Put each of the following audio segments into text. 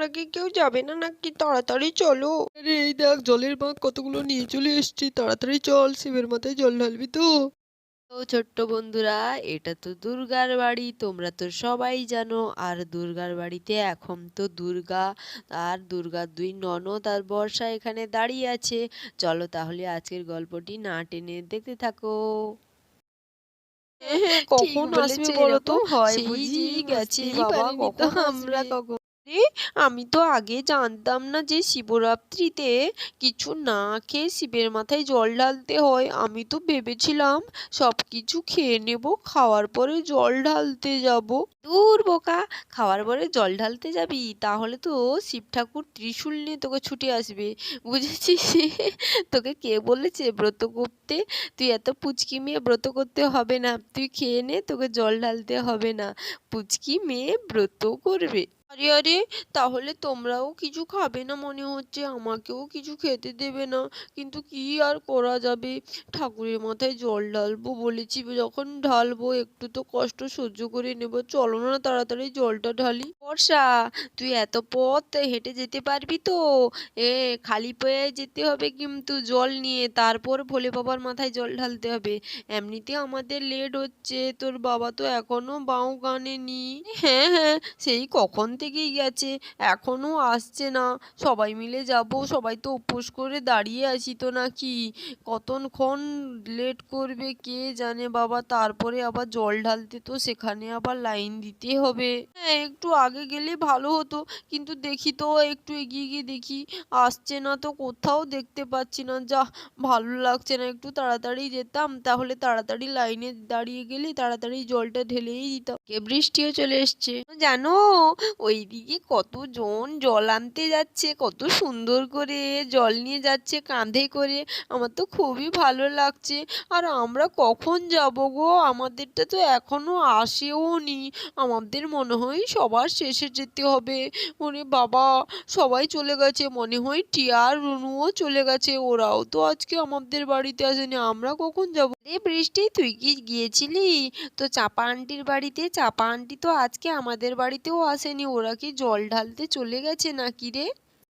তোমরা কি কেউ যাবে না নাকি? তাড়াতাড়ি চলো। আরে এই দেখ জলের বাঁক কতগুলো নিয়ে চলে এসেছি। তাড়াতাড়ি চল শিবের মাথায় জল ঢালবি তো। তো ছোট্ট বন্ধুরা এটা তো দুর্গার বাড়ি তোমরা তো সবাই জানো। আর দুর্গার বাড়িতে এখন তো দুর্গা আর দুর্গার দুই ননদ আর বর্ষা এখানে দাঁড়িয়ে আছে। চলো তাহলে আজকের গল্পটি না টেনে দেখতে থাকো। হ্যাঁ হ্যাঁ কখন আসবে বলো তো? হয় বুঝি, গেছে বাবা কখন আমরা কখন আরে আমি তো আগে জানতাম না যে শিবরাত্রিতে কিছু না খেয়ে শিবের মাথায় জল ঢালতে হয়। আমি তো ভেবেছিলাম সব কিছু খেয়ে নেব, খাওয়ার পরে জল ঢালতে যাব। দূর বোকা, খাওয়ার পরে জল ঢালতে যাবি? তাহলে তো শিব ঠাকুর ত্রিশূল নিয়ে তোকে ছুটে আসবে, বুঝেছিস? তোকে কে বলেছে ব্রত করতে? তুই এত পুচকি মেয়ে, ব্রত করতে হবে না। তুই খেয়ে নে, তোকে জল ঢালতে হবে না। পুচকি মেয়ে ব্রত করবে। আরে আরে, তাহলে তোমরাও কিছু খাবে না মনে হচ্ছে। আমাকেও কিছু খেতে দেবে না। কিন্তু কি আর করা যাবে? ঠাকুরের মাথায় জল ঢালবো বলেছি, যখন ঢালবো একটু তো কষ্ট সহ্য করে নেব। চলো না তাড়াতাড়ি জলটা ঢালি। বর্ষা, তুই এত পথ হেঁটে যেতে পারবি তো? এ, খালি পেয়ে যেতে হবে কিন্তু জল নিয়ে। তারপর ভোলে বাবার মাথায় জল ঢালতে হবে। এমনিতে আমাদের লেট হচ্ছে। তোর বাবা তো এখনও বাউ গানেনি হ্যাঁ হ্যাঁ সেই কখন থেকেই গেছে, এখনও আসছে না। সবাই মিলে যাব, সবাই তো উপোস করে দাঁড়িয়ে আছি তো নাকি? কতক্ষণ লেট করবে কে জানে বাবা, তারপরে আবার জল ঢালতে তো সেখানে আবার লাইন দিতে হবে। হ্যাঁ একটু আগে গেলে ভালো হতো, কিন্তু দেখি তো একটু এগিয়ে গিয়ে দেখি আসছে না তো কোথাও দেখতে পাচ্ছি না। যা ভালো লাগছে না, একটু তাড়াতাড়ি যেতাম, তাহলে তাড়াতাড়ি লাইনে দাঁড়িয়ে গেলে তাড়াতাড়ি জলটা ঢেলেই দিতাম। কে বৃষ্টিও চলে এসছে। জানো ওইদিকে কতজন জল আনতে যাচ্ছে, কত সুন্দর করে জল নিয়ে যাচ্ছে, কাঁধে করে। আমার তো খুবই ভালো লাগছে। আর আমরা কখন যাব গো? আমাদেরটা তো এখনও আসেও নি। আমাদের মনে হয় সবার শেষে যেতে হবে। ওরে বাবা, সবাই চলে গেছে। মনে হয় টিয়ার রুনুও চলে গেছে। ওরাও তো আজকে আমাদের বাড়িতে আসেনি। আমরা কখন যাব? রে বৃষ্টি, তুই কি গিয়েছিলি? তো চাপা আন্টির বাড়িতে? চাপা আন্টি তো আজকে আমাদের বাড়িতেও আসেনি। ওরা কি জল ঢালতে চলে গেছে নাকি রে?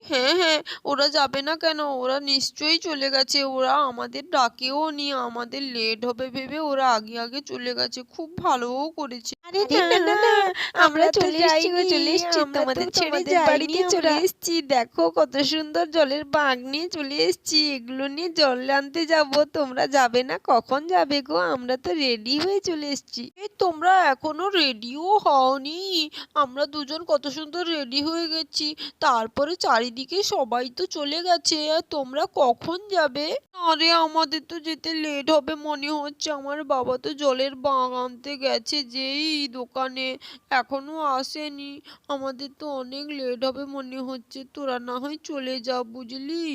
হ্যাঁ হ্যাঁ ওরা যাবে না কেন? ওরা নিশ্চয়ই চলে গেছে। ওরা আমাদের ডাকেও নি আমাদের লেট হবে ভেবে ওরা আগে আগে চলে গেছে। খুব ভালোও করেছে। আরে না না না আমরা চলে এসেছি গো চলে এসেছি তোমাদের ছেড়ে বাড়িতে চলে এসেছি। দেখো কত সুন্দর জলের বাঁক নিয়ে চলে এসেছি। এগুলো নিয়ে জল আনতে যাব। তোমরা যাবে না? কখন যাবে গো? আমরা তো রেডি হয়ে চলে এসেছি। তোমরা এখনও রেডিও হওনি। আমরা দুজন কত সুন্দর রেডি হয়ে গেছি। তারপরে চারিদিকে সবাই তো চলে গেছে, আর তোমরা কখন যাবে? আরে, আমাদের তো যেতে লেট হবে মনে হচ্ছে। আমার বাবা তো জলের বাঁক আনতে গেছে যেই দোকানে, এখনও আসেনি। আমাদের তো অনেক লেট হবে মনে হচ্ছে। তোরা না হয় চলে যা, বুঝলি?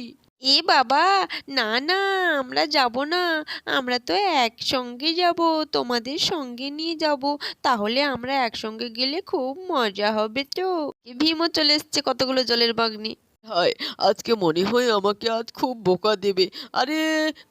এ বাবা, না না, আমরা যাব না। আমরা তো একসঙ্গে যাব, তোমাদের সঙ্গে নিয়ে যাব। তাহলে আমরা একসঙ্গে গেলে খুব মজা হবে তো। ভীমও চলে এসছে কতগুলো জলের বাগনি। হায়। আজকে মনে হয় আমাকে আজ খুব বোকা দেবে। আরে,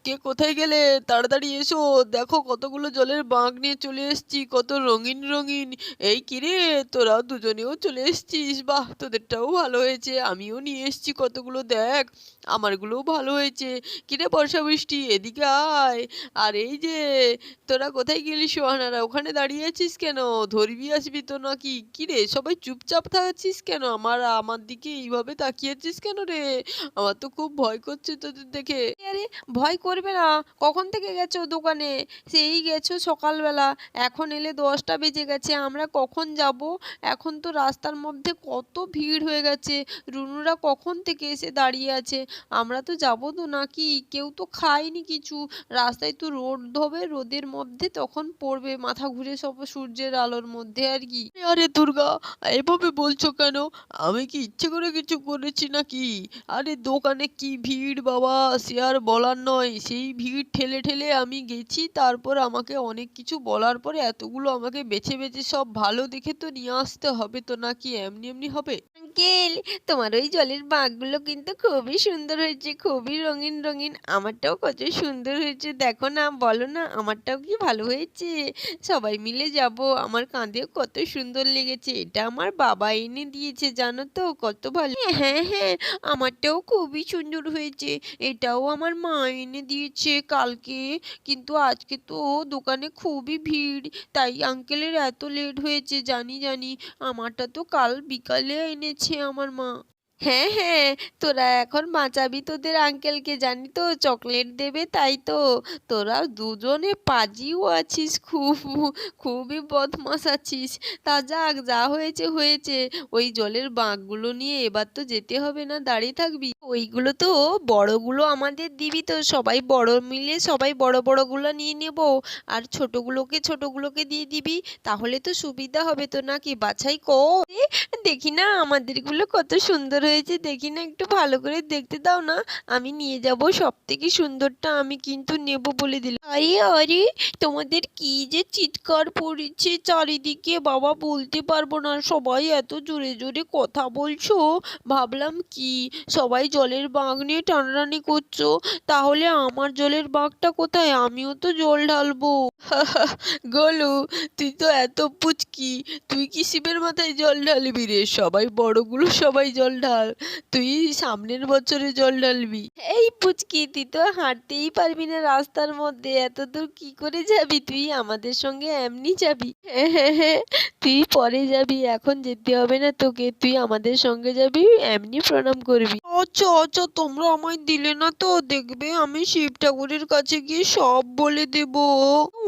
কে কোথায় গেলে? তাড়াতাড়ি এসো। দেখো কতগুলো জলের বাঁক নিয়ে চলে এসেছি, কত রঙিন রঙিন। এই কিরে তোরা দুজনেও চলে এসেছিস। বাহ, তোদেরটাও ভালো হয়েছে। আমিও নিয়ে এসেছি কতগুলো, দেখ। আমারগুলোও ভালো হয়েছে। কিরে বর্ষা বৃষ্টি? এদিকে আয়। আর এই যে, তোরা কোথায় গেলি সোহানারা? ওখানে দাঁড়িয়ে আছিস কেন? ধরবি আসবি তো নাকি? কিরে সবাই চুপচাপ থাকছিস কেন? আমার আমার দিকে এইভাবে তাকিয়েছিস কেন রে? আমার তো খুব ভয় করছে তোদের দেখে। আরে, ভয় করবে না। কখন থেকে গেছো দোকানে? সেই গেছো সকালবেলা। এখন এলে দশটা বেজে গেছে। আমরা কখন যাব? এখন তো রাস্তার মধ্যে কত ভিড় হয়ে গেছে। রুনুরা কখন থেকে এসে দাঁড়িয়ে আছে? আমরা তো যাব তো নাকি? কেউ তো খায়নি কিছু। রাস্তায় তো রোদ হবে রোদের মধ্যে তখন পড়বে। মাথা ঘুরে সব সূর্যের আলোর মধ্যে আর কি। আরে দুর্গা, এভাবে বলছো কেন? আমি কি ইচ্ছে করে কিছু করেছি নাকি? আরে দোকানে কি ভিড় বাবা? সে আর বলার নয়। সেই ভিড় ঠেলে ঠেলে আমি গেছি, তারপর আমাকে অনেক কিছু বলার পরে এতগুলো আমাকে বেছে বেছে সব ভালো দেখে তো নিয়ে আসতে হবে তো নাকি? এমনি এমনি হবে। আঙ্কেল, তোমার ওই জলের বাঁকগুলো কিন্তু খুবই সুন্দর হয়েছে, খুবই রঙিন রঙিন। আমারটাও কত সুন্দর হয়েছে, দেখো না, বলো না, আমারটাও কি ভালো হয়েছে? সবাই মিলে যাব, আমার কাঁধেও কত সুন্দর লেগেছে, এটা আমার বাবা এনে দিয়েছে, জানো তো, কত ভালো। হ্যাঁ হ্যাঁ আমারটাও খুবই সুন্দর হয়েছে। এটাও আমার মা এনে দিয়েছে কালকে। কিন্তু আজকে তো দোকানে খুবই ভিড়, তাই আঙ্কেলের এত লেট হয়েছে, জানি জানি। আমারটা তো কাল বিকালে এনেছে আমার মা। হ্যাঁ হ্যাঁ তোরা এখন বাঁচাবি তোদের আঙ্কেলকে জানি তো চকলেট দেবে, তাই তো। তোরা দুজনে পাজিও আছিস, খুব, খুবই বদমাস আছিস। তা যাক, যা হয়েছে হয়েছে। ওই জলের বাঁকগুলো নিয়ে এবার তো যেতে হবে না, দাঁড়িয়ে থাকবি। ওইগুলো তো বড়গুলো আমাদের দিবি তো, সবাই বড় মিলে সবাই বড় বড়গুলো নিয়ে নেব। আর ছোটগুলোকে ছোটগুলোকে দিয়ে দিবি, তাহলে তো সুবিধা হবে তো নাকি? বাছাই কর। দেখি না আমাদেরগুলো কত সুন্দর হয়েছে, দেখি না, একটু ভালো করে দেখতে দাও না। আমি নিয়ে যাব সব থেকে সুন্দরটা আমি কিন্তু নেব বলে দিলাম আরে আরে, তোমাদের কি যে চিৎকার পড়েছে চারিদিকে? বাবা, বলতে পারব না, সবাই এত জোরে জোরে কথা বলছো। ভাবলাম কি, সবাই জলের বাঁক নিয়ে টানাটানি করছ। তাহলে আমার জলের বাঘটা কোথায়? আমিও তো জল ঢালবো। গোলু, তুই তো এত পুচকি, তুই কি শিবের মাথায় জল ঢালবি রে? সবাই বড়গুলো সবাই জল ঢাল। তুই সামনের বছরে জল ঢালবি। এই পুচকি তুই তো হাঁটতেই পারবি না রাস্তার মধ্যে এত দূর কি করে যাবি তুই? আমাদের সঙ্গে এমনি যাবি। তুই পরে যাবি এখন যেতে হবে না তোকে তুই আমাদের সঙ্গে যাবি এমনি প্রণাম করবি। আচ্ছা আচ্ছা তোমরা আমায় দিলে না তো? দেখবে আমি শিব ঠাকুরের কাছে গিয়ে সব বলে দেব।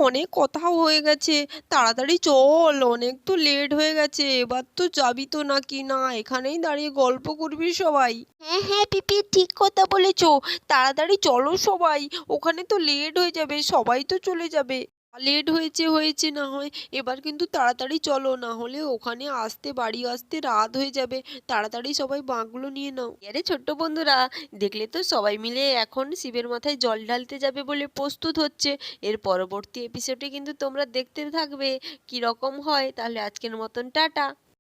অনেক কথা হয়ে গেছে। তাড়াতাড়ি চল অনেক তো লেট হয়ে গেছে এবার তো যাবি তো নাকি? না এখানেই দাঁড়িয়ে গল্প করবি সবাই? হ্যাঁ হ্যাঁ পিপি, ঠিক কথা বলেছ। তাড়াতাড়ি চলো সবাই। ওখানে তো লেট হয়ে যাবে, সবাই তো চলে যাবে। লেট হয়েছে হয়েছে না হয়, এবার কিন্তু তাড়াতাড়ি চলো, না হলে ওখানে আসতে, বাড়ি আসতে রাত হয়ে যাবে। তাড়াতাড়ি সবাই বাঁকগুলো নিয়ে নাও। আরে ছোট্ট বন্ধুরা, দেখলে তো সবাই মিলে এখন শিবের মাথায় জল ঢালতে যাবে বলে প্রস্তুত হচ্ছে। এর পরবর্তী এপিসোডে কিন্তু তোমরা দেখতে থাকবে। কি রকম হয়, তাহলে আজকের মতন টাটা।